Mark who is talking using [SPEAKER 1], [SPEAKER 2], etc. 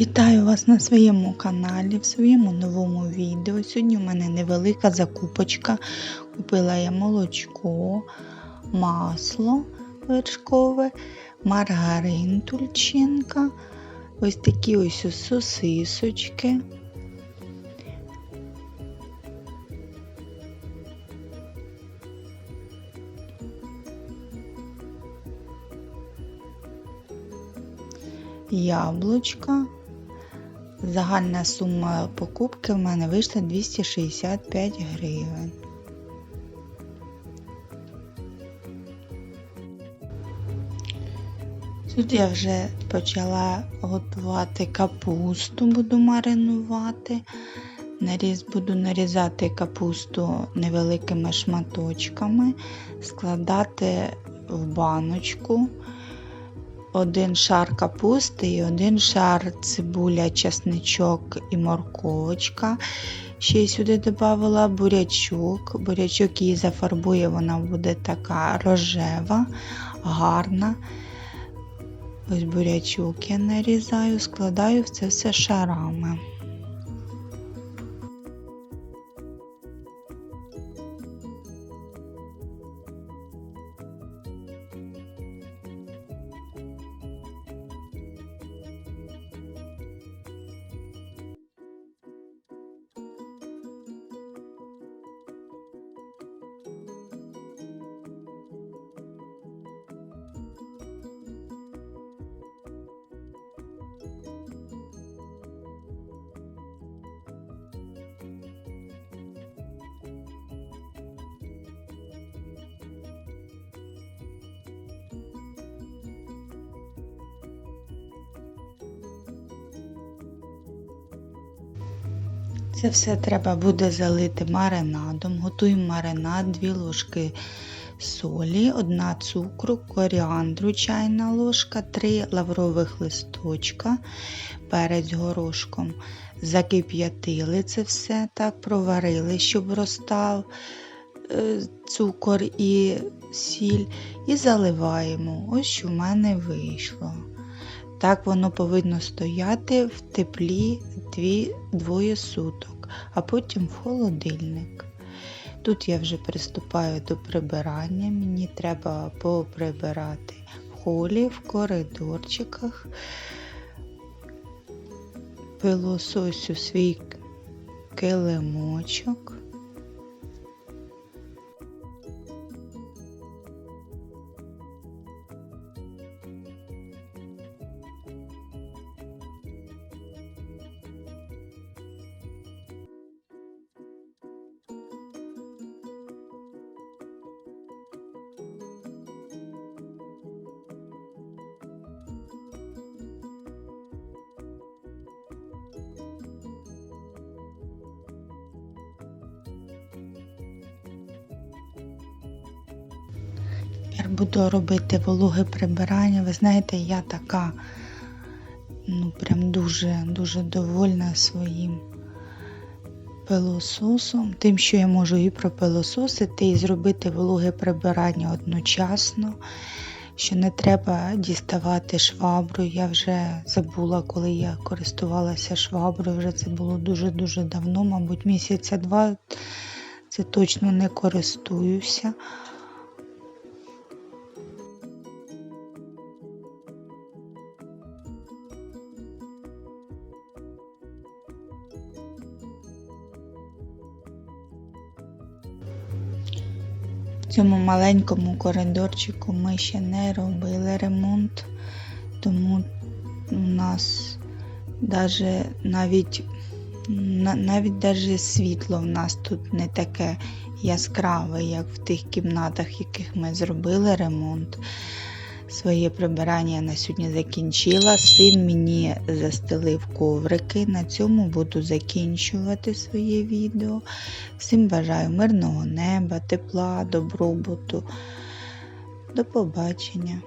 [SPEAKER 1] Вітаю вас на своєму каналі, в своєму новому відео. Сьогодні у мене невелика закупочка. Купила я молочко, масло вершкове, маргарин тульчинка, ось такі ось сосисочки. Яблучка. Загальна сума покупки в мене вийшла 265 гривень. Тут я вже почала готувати капусту, буду маринувати. Наріз, буду нарізати капусту невеликими шматочками, складати в баночку один шар капусти і один шар цибуля, чесничок і морковочка. Ще й сюди додавала бурячок. Бурячок її зафарбує, вона буде така рожева, гарна. Ось бурячок я нарізаю, складаю це все шарами. Це все треба буде залити маринадом. Готуємо маринад, 2 ложки солі, 1 цукру, коріандру, чайна ложка, 3 лаврових листочка, перець горошком. Закип'ятили це все, так, проварили, щоб розстав е, цукор і сіль, і заливаємо. Ось що в мене вийшло. Так воно повинно стояти в теплі дві, двоє суток, а потім в холодильник. Тут я вже приступаю до прибирання, мені треба поприбирати в холі, в коридорчиках, пилососю свій килимочок. Буду робити вологе прибирання. Ви знаєте, я така ну прям дуже-дуже довольна своїм пилососом, тим, що я можу і пропилососити, і зробити вологе прибирання одночасно, що не треба діставати швабру. Я вже забула, коли я користувалася шваброю, вже це було дуже-дуже давно, мабуть, місяця два. Це точно не користуюся. Цьому маленькому коридорчику ми ще не робили ремонт, тому у нас даже навіть навіть даже світло в нас тут не таке яскраве, як в тих кімнатах, в яких ми зробили ремонт. Своє прибирання на сьогодні закінчила. Син мені застелив коврики. На цьому буду закінчувати своє відео. Всім бажаю мирного неба, тепла, добробуту. До побачення!